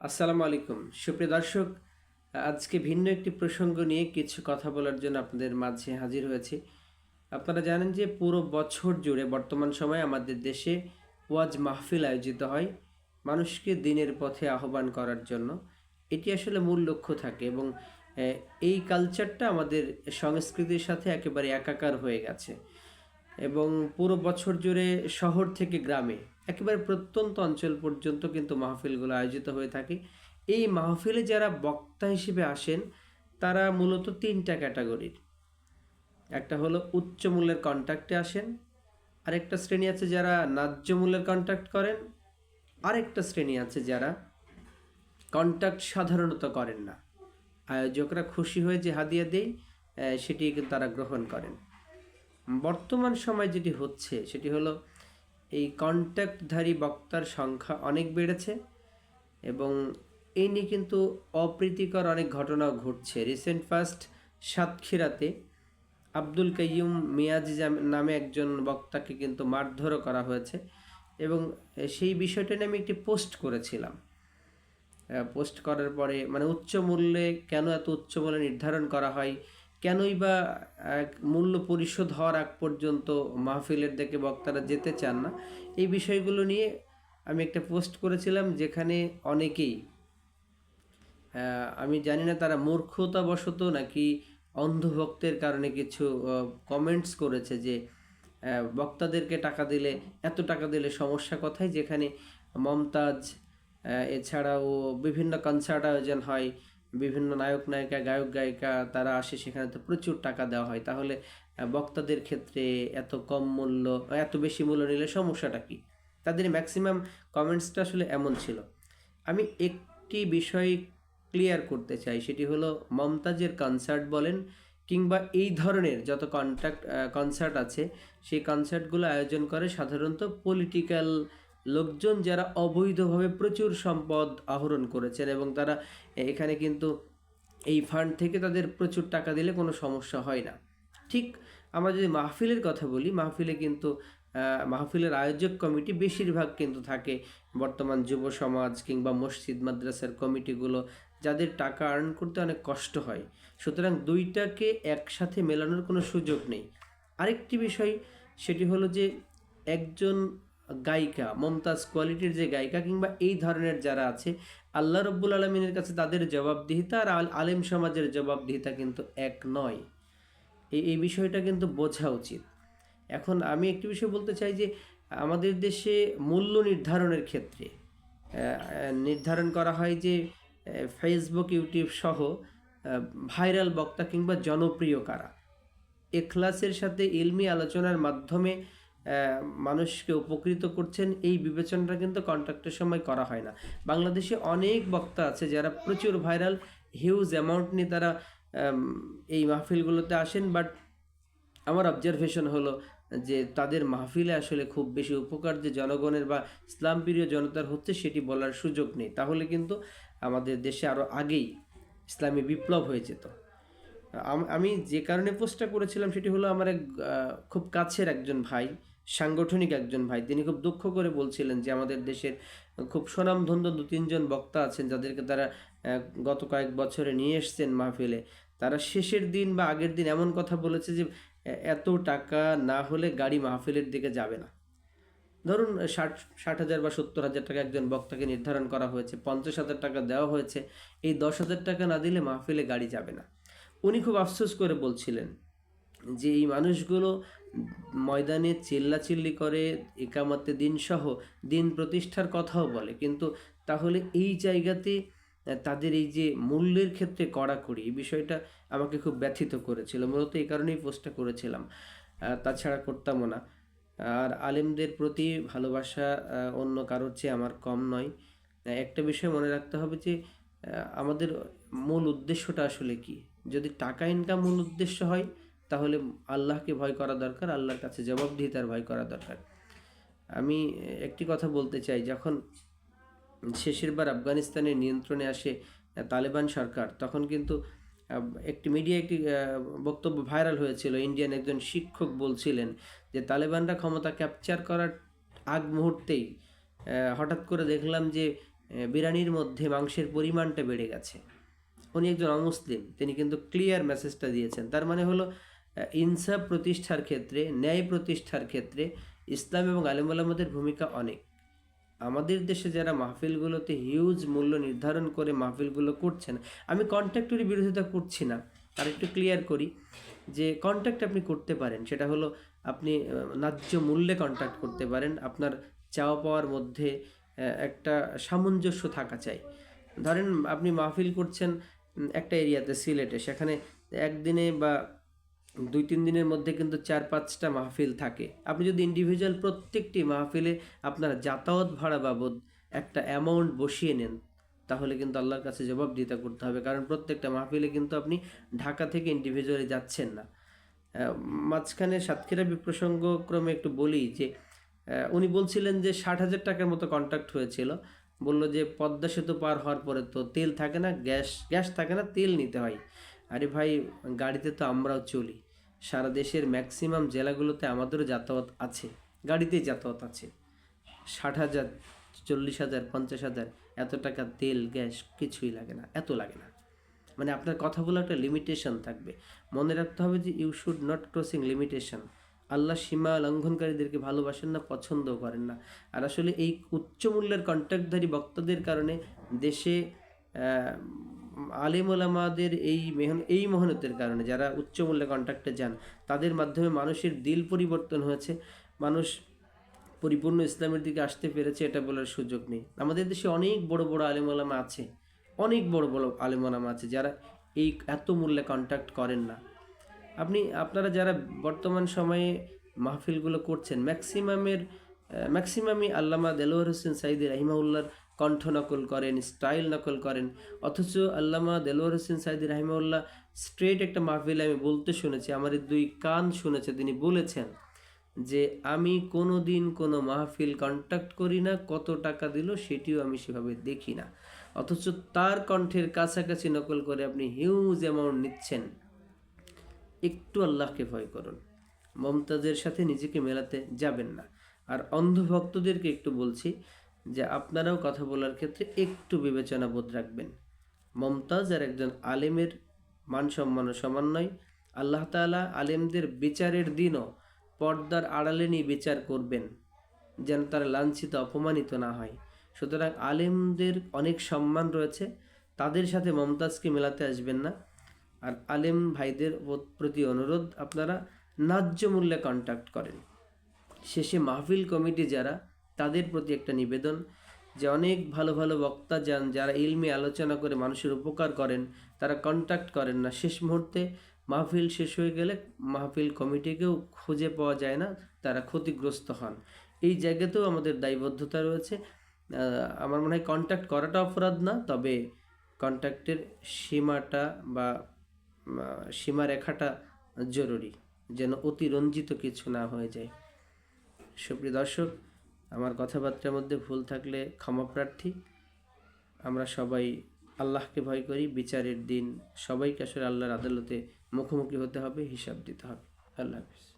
আসসালামু আলাইকুম। সুপ্রিয় দর্শক, আজকে ভিন্ন একটি প্রসঙ্গ নিয়ে কিছু কথা বলার জন্য আপনাদের মাঝে হাজির হয়েছি। আপনারা জানেন যে পুরো বছর জুড়ে বর্তমান সময়ে আমাদের দেশে ওয়াজ মাহফিল আয়োজিত হয় মানুষকে দিনের পথে আহ্বান করার জন্য। এটি আসলে মূল লক্ষ্য থাকে এবং এই কালচারটা আমাদের সংস্কৃতির সাথে একেবারে একাকার হয়ে গেছে। এবং পুরো বছর জুড়ে শহর থেকে গ্রামে একেবারে প্রত্যন্ত অঞ্চল পর্যন্ত কিন্তু মাহফিলগুলো আয়োজিত হয়ে থাকে। এই মাহফিলে যারা বক্তা হিসেবে আসেন, তারা মূলত তিনটা ক্যাটাগরির একটা হলো উচ্চ মূল্যের কন্ট্রাক্টে আসেন, আরেকটা শ্রেণি আছে যারা ন্যায্য মূল্যের কন্ট্রাক্ট করেন, আরেকটা শ্রেণি আছে যারা কন্ট্যাক্ট সাধারণত করেন না। আয়োজকরা খুশি হয়ে যে হাদিয়া দেয় সেটি কিন্তু তারা গ্রহণ করেন। বর্তমান সময় যেটি হচ্ছে, সেটি হলো এই কন্ট্যাক্টধারী বক্তার সংখ্যা অনেক বেড়েছে এবং এই নিয়ে কিন্তু অপ্রীতিকর অনেক ঘটনাও ঘটছে। রিসেন্ট ফার্স্ট সাতক্ষীরাতে আব্দুল কাইয়ুম মিয়াজি নামে একজন বক্তাকে কিন্তু মারধরও করা হয়েছে এবং সেই বিষয়টা নিয়ে আমি একটি পোস্ট করেছিলাম। পোস্ট করার পরে মানে উচ্চ মূল্যে কেন এত উচ্চ মূল্য নির্ধারণ করা হয়? কেনই বা মূল্য পরিশোধ হওয়ার আগ পর্যন্ত মাহফিলের দিকে বক্তারা যেতে চান না। এই বিষয়গুলো নিয়ে আমি একটা পোস্ট করেছিলাম যেখানে অনেকেই আমি জানি না তারা মূর্খতাবশত নাকি অন্ধভক্তের কারণে কিছু কমেন্টস করেছে যে বক্তাদেরকে টাকা দিলে, এত টাকা দিলে সমস্যা কোথায়? যেখানে মমতাজ এছাড়াও বিভিন্ন কনসার্ট আয়োজন হয়। বিভিন্ন নায়ক, নায়িকা, গায়ক, গায়িকা তারা আসে, সেখানে তো প্রচুর টাকা দেওয়া হয়। তাহলে বক্তাদের ক্ষেত্রে এত কম মূল্য, এত বেশি মূল্য নিলে সমস্যাটা কি? তাদের ম্যাক্সিমাম কমেন্টসটা আসলে এমন ছিল। আমি একটি বিষয় ক্লিয়ার করতে চাই, সেটি হলো মমতাজের কনসার্ট বলেন কিংবা এই ধরনের যত কন্ট্রাক্ট কনসার্ট আছে, সেই কনসার্টগুলো আয়োজন করে সাধারণত পলিটিক্যাল লোকজন যারা অবৈধভাবে প্রচুর সম্পদ আহরণ করেছেন এবং তারা এখানে কিন্তু এই ফান্ড থেকে তাদের প্রচুর টাকা দিলে কোনো সমস্যা হয় না। ঠিক আমরা যদি মাহফিলের কথা বলি, মাহফিলে কিন্তু মাহফিলের আয়োজক কমিটি বেশিরভাগ কিন্তু থাকে বর্তমান যুব সমাজ কিংবা মসজিদ, মাদ্রাসার কমিটিগুলো যাদের টাকা আর্ন করতে অনেক কষ্ট হয়। সুতরাং দুইটাকে একসাথে মেলানোর কোনো সুযোগ নেই। আরেকটি বিষয়, সেটি হলো যে একজন গায়িকা, মমতাজ কোয়ালিটির যে গায়িকা কিংবা এই ধরনের যারা আছে, আল্লাহ রব্বুল আলমিনের কাছে তাদের জবাবদিহিতা আর আল- আলেম সমাজের জবাবদিহিতা কিন্তু এক নয়। এই এই বিষয়টা কিন্তু বোঝা উচিত। এখন আমি একটি বিষয় বলতে চাই যে, আমাদের দেশে মূল্য নির্ধারণের ক্ষেত্রে নির্ধারণ করা হয় যে ফেসবুক ইউটিউব সহ ভাইরাল বক্তা কিংবা জনপ্রিয় কারা। এখলাসের সাথে ইলমি আলোচনার মাধ্যমে মানুষকে উপকৃত করছেন, এই বিবেচনাটা কিন্তু কন্ট্রাক্টের সময় করা হয় না। বাংলাদেশে অনেক বক্তা আছে যারা প্রচুর ভাইরাল হিউজ অ্যামাউন্ট নিয়ে তারা এই মাহফিলগুলোতে আসেন বাট আমার অবজারভেশন হলো যে তাদের মাহফিলে আসলে খুব বেশি উপকার যে জনগণের বা ইসলাম প্রিয় জনতার হচ্ছে সেটি বলার সুযোগ নেই। তাহলে কিন্তু আমাদের দেশে আরও আগেই ইসলামী বিপ্লব হয়ে যেত। আমি যে কারণে পোস্টটা করেছিলাম সেটি হলো আমার এক খুব কাছের একজন ভাই। সাংগঠনিক একজন ভাই, তিনি খুব দুঃখ করে বলছিলেন যে আমাদের দেশের খুব সুনামধন্য দু তিনজন বক্তা আছেন যাদেরকে তারা গত কয়েক বছরে নিয়ে এসছেন মাহফিলে। তারা শেষের দিন বা আগের দিন এমন কথা বলেছে যে এত টাকা না হলে গাড়ি মাহফিলের দিকে যাবে না। ধরুন, ষাট ষাট হাজার বা সত্তর হাজার টাকা একজন বক্তাকে নির্ধারণ করা হয়েছে, পঞ্চাশ হাজার টাকা দেওয়া হয়েছে, এই দশ হাজার টাকা না দিলে মাহফিলে গাড়ি যাবে না। উনি খুব আফসোস করে বলছিলেন যে এই মানুষগুলো ময়দানে চিল্লাচিল্লি করে একামাতে দিন সহ দিন প্রতিষ্ঠার কথাও বলে। কিন্তু তাহলে এই জায়গাতে তাদের এই যে মূল্যের ক্ষেত্রে কড়াকড়ি, এই বিষয়টা আমাকে খুব ব্যথিত করেছিল। মূলত এই কারণেই পোস্টটা করেছিলাম। তাছাড়া করতামও না। আর আলেমদের প্রতি ভালোবাসা অন্য কারোর চেয়ে আমার কম নয়। একটা বিষয় মনে রাখতে হবে যে আমাদের মূল উদ্দেশ্যটা আসলে কি? যদি টাকা ইনকাম মূল উদ্দেশ্য হয় তাহলে আল্লাহকে ভয় করা দরকার, আল্লাহর কাছে জবাবদিহিতার ভয় করা দরকার। আমি একটি কথা বলতে চাই, যখন শেষের বার আফগানিস্তানের নিয়ন্ত্রণে আসে তালেবান সরকার, তখন কিন্তু একটি মিডিয়া একটি বক্তব্য ভাইরাল হয়েছিল, ইন্ডিয়ান একজন শিক্ষক বলছিলেন যে তালেবানরা ক্ষমতা ক্যাপচার করার আগ মুহূর্তেই হঠাৎ করে দেখলাম যে বিরিয়ানির মধ্যে মাংসের পরিমাণটা বেড়ে গেছে। উনি একজন অমুসলিম, তিনি কিন্তু ক্লিয়ার মেসেজটা দিয়েছেন। তার মানে হলো ইনসাফ প্রতিষ্ঠার ক্ষেত্রে, ন্যায় প্রতিষ্ঠার ক্ষেত্রে ইসলাম এবং আলিমুল্লামদের ভূমিকা অনেক। আমাদের দেশে যারা মাহফিলগুলোতে হিউজ মূল্য নির্ধারণ করে মাহফিলগুলো করছেন, আমি কন্ট্রাক্টরি বিরোধিতা করছি না। আর একটু ক্লিয়ার করি যে কন্ট্যাক্ট আপনি করতে পারেন, সেটা হলো আপনি ন্যায্য মূল্যে কন্ট্যাক্ট করতে পারেন, আপনার চাওয়া পাওয়ার মধ্যে একটা সামঞ্জস্য থাকা চাই। ধরেন আপনি মাহফিল করছেন একটা এরিয়াতে সিলেটে, সেখানে একদিনে বা দুই তিন দিনের মধ্যে কিন্তু চার, পাঁচটা মাহফিল থাকে। আপনি যদি ইন্ডিভিজুয়াল প্রত্যেকটি মাহফিলে আপনার যাতায়াত ভাড়া বাবদ একটা অ্যামাউন্ট বসিয়ে নেন, তাহলে কিন্তু আল্লাহর কাছে জবাবদিহিতা করতে হবে। কারণ প্রত্যেকটা মাহফিলে কিন্তু আপনি ঢাকা থেকে ইন্ডিভিজুয়ালি যাচ্ছেন না। মাঝখানে সাতক্ষীরা বিপ্রসঙ্গক্রমে একটু বলি যে উনি বলছিলেন যে ষাট হাজার টাকার মতো কন্ট্রাক্ট হয়েছিল। বলল যে পদ্মা সেতু পার হওয়ার পরে তো তেল থাকে না, গ্যাস গ্যাস থাকে না, তেল নিতে হয়। আরে ভাই, গাড়িতে তো আমরাও চলি। সারা দেশের ম্যাক্সিমাম জেলাগুলোতে আমাদেরও যাতায়াত আছে, গাড়িতেই যাতায়াত আছে। ষাট হাজার, চল্লিশ হাজার, পঞ্চাশ হাজার, এত টাকা তেল, গ্যাস, কিছুই লাগে না, এত লাগে না। মানে আপনার কথা বলে একটা লিমিটেশন থাকবে। মনে রাখতে হবে যে you should not crossing limitation Allah সীমা লঙ্ঘনকারীদেরকে ভালোবাসেন না, পছন্দও করেন না। আর আসলে এই উচ্চ মূল্যের কন্ট্রাক্টধারী বক্তাদের কারণে দেশে আলেম ওলামাদের এই মেহন, এই মেহনতের কারণে যারা উচ্চ মূল্যে কন্ট্রাক্টে যান, তাদের মাধ্যমে মানুষের দিল পরিবর্তন হয়েছে। মানুষ পরিপূর্ণ ইসলামের দিকে আসতে পেরেছে, এটা বলার সুযোগ নেই। আমাদের দেশে অনেক বড় বড় আলেম ওলামা আছে, অনেক বড় বড় আলেম ওলামা আছে যারা এই এত মূল্যে কন্ট্যাক্ট করেন না। আপনি, আপনারা যারা বর্তমান সময়ে মাহফিলগুলো করছেন, ম্যাক্সিমামের ম্যাক্সিমামই আল্লামা দেলোয়ার হোসেন সাইদি রাহিমাউল্লার কণ্ঠ নকল করেন, স্টাইল নকল করেন। অথচ আল্লামা দেলোয়ার হোসেন সাইদি রাহিমাউল্লাহ স্ট্রেট একটা মাহফিলে আমি বলতে শুনেছি, আমার দুই কান শুনেছে, তিনি বলেছেন যে, আমি কোনো দিন কোনো মাহফিল কন্ট্যাক্ট করি না, কত টাকা দিল সেটিও আমি সেভাবে দেখি না। অথচ তার কণ্ঠের কাছাকাছি নকল করে আপনি হিউজ অ্যামাউন্ট নিচ্ছেন। একটু আল্লাহকে ভয় করুন। মমতাজের সাথে নিজেকে মেলাতে যাবেন না। আর অন্ধভক্তদেরকে একটু বলছি যে আপনারাও কথা বলার ক্ষেত্রে একটু বিবেচনা বোধ রাখবেন। মমতাজ আর একজন আলেমের মান সম্মান ও সমন্বয়। আল্লাহ তাআলা আলেমদের বিচারের দিনও পর্দার আড়ালে নিয়ে বিচার করবেন, যেন তারা লাঞ্ছিত, অপমানিত না হয়। সুতরাং আলেমদের অনেক সম্মান রয়েছে, তাদের সাথে মমতাজকে মেলাতে আসবেন না। আর আলেম ভাইদের প্রতি অনুরোধ, আপনারা ন্যায্য মূল্যে কন্ট্যাক্ট করেন। শেষে মাহফিল কমিটি যারা তাদের প্রতি একটা নিবেদন যে অনেক ভালো ভালো বক্তা যান যারা ইলমে আলোচনা করে মানুষের উপকার করেন তারা কন্ট্যাক্ট করেন না। শেষ মুহূর্তে মাহফিল শেষ হয়ে গেলে মাহফিল কমিটিকেও খুঁজে পাওয়া যায় না তারা ক্ষতিগ্রস্ত হন। এই জায়গাতেও আমাদের দায়বদ্ধতা রয়েছে। আমার মনে হয় কন্ট্যাক্ট করাটা অপরাধ না তবে কন্ট্যাক্টের সীমাটা বা উম, সীমারেখাটা জরুরি যেন অতিরঞ্জিত কিছু না হয়ে যায়। সুপ্রিয় দর্শক আমার কথাবার্তার মধ্যে ভুল থাকলে ক্ষমা প্রার্থী। আমরা সবাই আল্লাহকে ভয় করি, বিচারের দিন সবাইকে আসলে আল্লাহর আদালতে মুখোমুখি হতে হবে, হিসাব দিতে হবে। আল্লাহ হাফিজ।